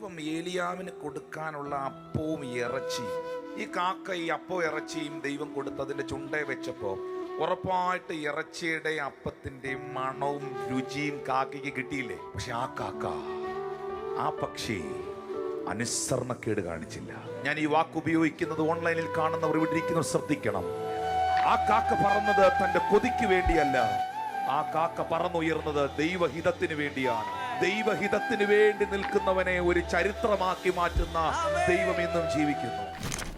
ദൈവം ഏലിയാവിന് കൊടുക്കാനുള്ള അപ്പവും ഇറച്ചി. ഈ കാക്ക ഈ അപ്പവും ഇറച്ചിയും ദൈവം കൊടുത്തതിന്റെ ചുണ്ടേ വെച്ചപ്പോൾ ഉറപ്പായിട്ട് ഇറച്ചിയുടെ അപ്പത്തിന്റെ മണവും രുചിയും കാക്കയ്ക്ക് കിട്ടിയില്ലേ? പക്ഷെ ആ കാക്ക ആ പക്ഷി അനുസരണക്കേട് കാണിച്ചില്ല. ഞാൻ ഈ വാക്ക് ഉപയോഗിക്കുന്നത് ഓൺലൈനിൽ കാണുന്നവർ ഇവിടെ ഇരിക്കുന്നവർ ശ്രദ്ധിക്കണം. ആ കാക്ക പറന്നത് തന്റെ കൊതിക്ക് വേണ്ടിയല്ല. ആ കാക്ക പറന്നുയർന്നത് ദൈവഹിതത്തിന് വേണ്ടിയാണ്. ദൈവഹിതത്തിന് വേണ്ടി നിൽക്കുന്നവനെ ഒരു ചരിത്രമാക്കി മാറ്റുന്ന ദൈവം ഇന്നും ജീവിക്കുന്നു.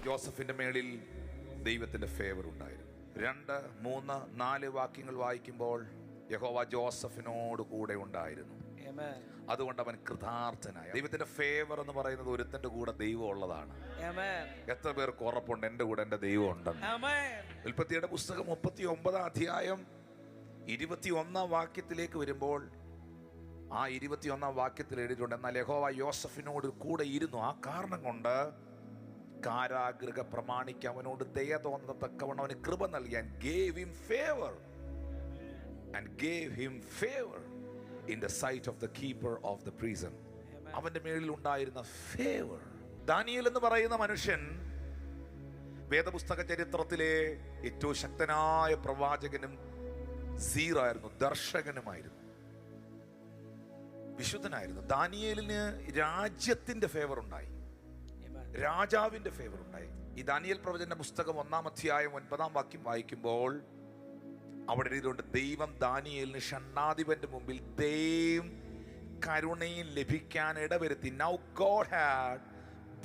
ജോസഫിന്റെ മേളിൽ ദൈവത്തിന്റെ ഫേവർ ഉണ്ടായിരുന്നു. രണ്ട് മൂന്ന് നാല് വാക്യങ്ങൾ വായിക്കുമ്പോൾ യഹോവ ജോസഫിനോട് കൂടെ ഉണ്ടായിരുന്നു. അതുകൊണ്ട് അവൻ കൃതാർത്ഥനായി. ദൈവത്തിന്റെ ഫേവർ എന്ന് പറയുന്നത് ഒരുത്തന്റെ കൂടെ ദൈവം ഉള്ളതാണ്. എത്ര പേർക്ക് ഉറപ്പുണ്ട്? എന്റെ കൂടെ എന്റെ ദൈവം ഉണ്ടെന്ന്. ഉൽപ്പത്തിയുടെ പുസ്തകം മുപ്പത്തി ഒമ്പതാം അധ്യായം ഇരുപത്തി ഒന്നാം വാക്യത്തിലേക്ക് വരുമ്പോൾ ആ ഇരുപത്തിയൊന്നാം വാക്യത്തിൽ എഴുതിയിട്ടുണ്ട് എന്നാൽ യഹോവ യോസഫിനോട് കൂടെ ഇരുന്നു. ആ കാരണം കൊണ്ട് കാരാഗ്രഹ പ്രമാണിക്ക് അവനോട് ദയ തോന്നത്തക്കവണ്ണം അവന് കൃപ നൽകിയാൻ gave him favour gave him favour in the sight of the keeper of the prison അവന്റെ മേളിൽ ഉണ്ടായിരുന്ന ഫേവർ ദാനിയൽ എന്ന് പറയുന്ന മനുഷ്യൻ വേദപുസ്തക ചരിത്രത്തിലെ ഏറ്റവും ശക്തനായ പ്രവാചകനും സീറായിരുന്നു ദർശകനുമായിരുന്നു. വിശുദ്ധനായിരുന്നു. ദാനിയേലിന് രാജ്യത്തിന്റെ ഫേവർ ഉണ്ടായി. രാജാവിന്റെ ഫേവർ ഉണ്ടായി. ഈ ദാനിയൽ പ്രവചന പുസ്തകം ഒന്നാം അധ്യായം ഒൻപതാം വാക്യം വായിക്കുമ്പോൾ അവിടെ എഴുതിയിട്ടുണ്ട് ദൈവം ദാനിയേലിന് ഷണ്ണാധിപന്റെ മുമ്പിൽ ദൈവം കരുണയും ലഭിക്കാൻ ഇടവരുത്തി. Now God had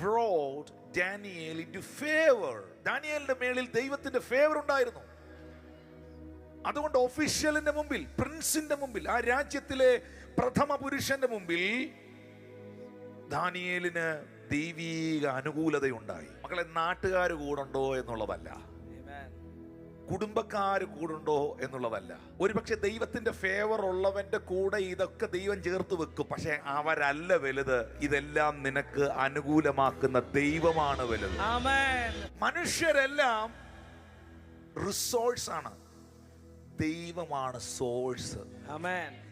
brought Daniel in favour ദാനിയേലിന്റെ മേളിൽ ദൈവത്തിന്റെ ഫേവർ ഉണ്ടായിരുന്നു. അതുകൊണ്ട് ഓഫീഷ്യലിന്റെ മുമ്പിൽ പ്രിൻസിന്റെ മുമ്പിൽ ആ രാജ്യത്തിലെ പ്രഥമ പുരുഷന്റെ മുമ്പിൽ ദാനിയേലിന് ദൈവീക അനുകൂലതയുണ്ടായി. മക്കളെ നാട്ടുകാർ കൂടുണ്ടോ എന്നുള്ളതല്ല. കുടുംബക്കാർ കൂടുണ്ടോ എന്നുള്ളതല്ല. ഒരുപക്ഷെ ദൈവത്തിന്റെ ഫേവർ ഉള്ളവന്റെ കൂടെ ഇതൊക്കെ ദൈവം ചേർത്ത് വെക്കും. പക്ഷെ അവരല്ല വലുത്. ഇതെല്ലാം നിനക്ക് അനുകൂലമാക്കുന്ന ദൈവമാണ് വലുത്. മനുഷ്യരെല്ലാം റിസോഴ്സ് ആണ്. ദൈവമാണ് സോഴ്സ്.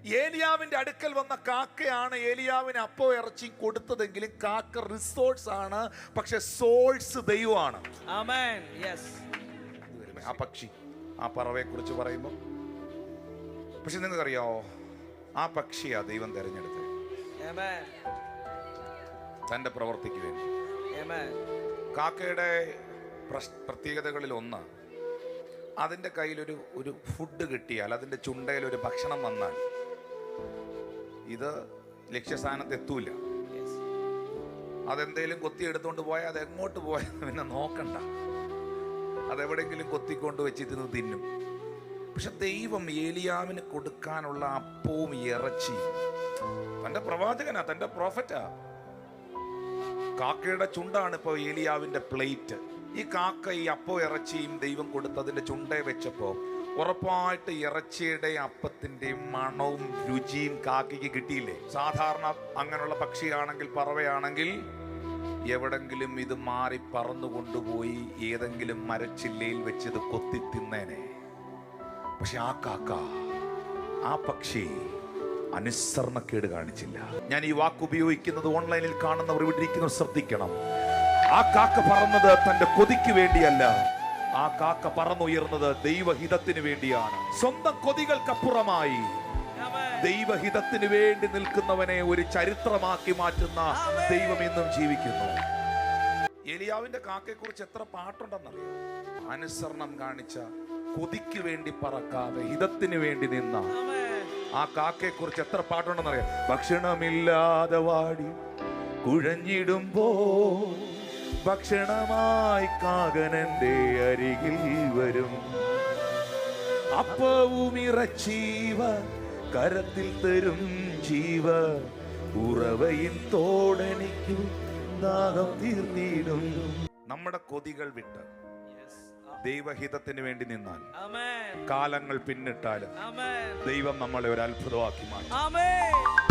ഏലിയാവിന്റെ അടുക്കൽ വന്ന കാക്കയാണ് ഏലിയാവിന് അപ്പോ ഇറച്ചി കൊടുത്തതെങ്കിലും കാക്ക റിസോഴ്സ് ആണ് പക്ഷെ സോഴ്സ് ദൈവമാണ്. ആ പക്ഷി ആ പറവയെ കുറിച്ച് പറയുമ്പോൾ പക്ഷെ നിങ്ങൾക്കറിയാവോ ആ പക്ഷിയാ ദൈവം തെരഞ്ഞെടുത്തത്. തന്റെ പ്രവർത്തിക്ക് വേണ്ടി. കാക്കയുടെ പ്രത്യേകതകളിൽ ഒന്ന് അതിന്റെ കയ്യിലൊരു ഒരു ഫുഡ് കിട്ടിയാൽ അതിന്റെ ചുണ്ടയിൽ ഒരു ഭക്ഷണം വന്നാൽ ഇത് ലക്ഷ്യസ്ഥാനത്ത് എത്തൂല. അതെന്തേലും കൊത്തി എടുത്തുകൊണ്ട് പോയാൽ അത് എങ്ങോട്ട് പോയാൽ പിന്നെ നോക്കണ്ട. അതെവിടെയെങ്കിലും കൊത്തിക്കൊണ്ട് വെച്ചിരുന്ന് തിന്നും. പക്ഷെ ദൈവം ഏലിയാവിന് കൊടുക്കാനുള്ള അപ്പവും ഇറച്ചിയും തന്റെ പ്രവാചകനാ തന്റെ പ്രോഫറ്റാ കാക്കയുടെ ചുണ്ടാണ് ഇപ്പോൾ ഏലിയാവിന്റെ പ്ലേറ്റ് ഈ കാക്ക ഈ അപ്പോ ഇറച്ചിയും ദൈവം കൊടുത്തതിന്റെ ചുണ്ടേ വെച്ചപ്പോ ഉറപ്പായിട്ട് ഇറച്ചിയുടെ അപ്പത്തിന്റെയും മണവും രുചിയും കാക്കയ്ക്ക് കിട്ടിയില്ലേ? സാധാരണ അങ്ങനെയുള്ള പക്ഷിയാണെങ്കിൽ പറവയാണെങ്കിൽ എവിടെങ്കിലും ഇത് മാറി പറന്നു കൊണ്ടുപോയി ഏതെങ്കിലും മരച്ചില്ലയിൽ വെച്ച് ഇത് കൊത്തി തിന്നേനെ. പക്ഷെ ആ കാക്ക ആ പക്ഷി അനുസരണക്കേട് കാണിച്ചില്ല. ഞാൻ ഈ വാക്ക് ഉപയോഗിക്കുന്നത് ഓൺലൈനിൽ കാണുന്നവർ ഇവിടെ ശ്രദ്ധിക്കണം. ആ കാക്ക പറന്നത് തന്റെ കൊതിക്ക് വേണ്ടിയല്ല. ആ കാക്ക പറന്നുയർന്നത് ദൈവഹിതത്തിന് വേണ്ടിയാണ്. സ്വന്തം കൊതികൾക്കപ്പുറമായി. ദൈവഹിതത്തിന് വേണ്ടി നിൽക്കുന്നവനെ ഒരു ചരിത്രമാക്കി മാറ്റുന്ന ദൈവം ഇന്നും ജീവിക്കുന്നു. എലിയാവിന്റെ കാക്കയെ കുറിച്ച് എത്ര പാട്ടുണ്ടെന്നറിയോ? അനുസരണം കാണിച്ച കൊതിക്ക് വേണ്ടി പറക്കാതെ ഹിതത്തിന് വേണ്ടി നിന്ന ആ കാക്കയെ കുറിച്ച് എത്ര പാട്ടുണ്ടെന്നറിയാം? ഭക്ഷണമില്ലാതെ വാടി കുഴഞ്ഞിടുമ്പോ ഭക്ഷണമായി കാകനന്റെ അരികിൽ വരും അപ്പവും ഇറച്ചീവ കരത്തിൽ തരും ജീവ ഉറവയിൽ തോടനിക്കും ദാഹം തീർന്നിടും നമ്മുടെ കൊതികൾ വിട്ട്. ദൈവഹിതത്തിന് വേണ്ടി നിന്നാൽ. കാലങ്ങൾ പിന്നിട്ടാലും. ദൈവം നമ്മളെ ഒരു അത്ഭുതമാക്കി മാറ്റും.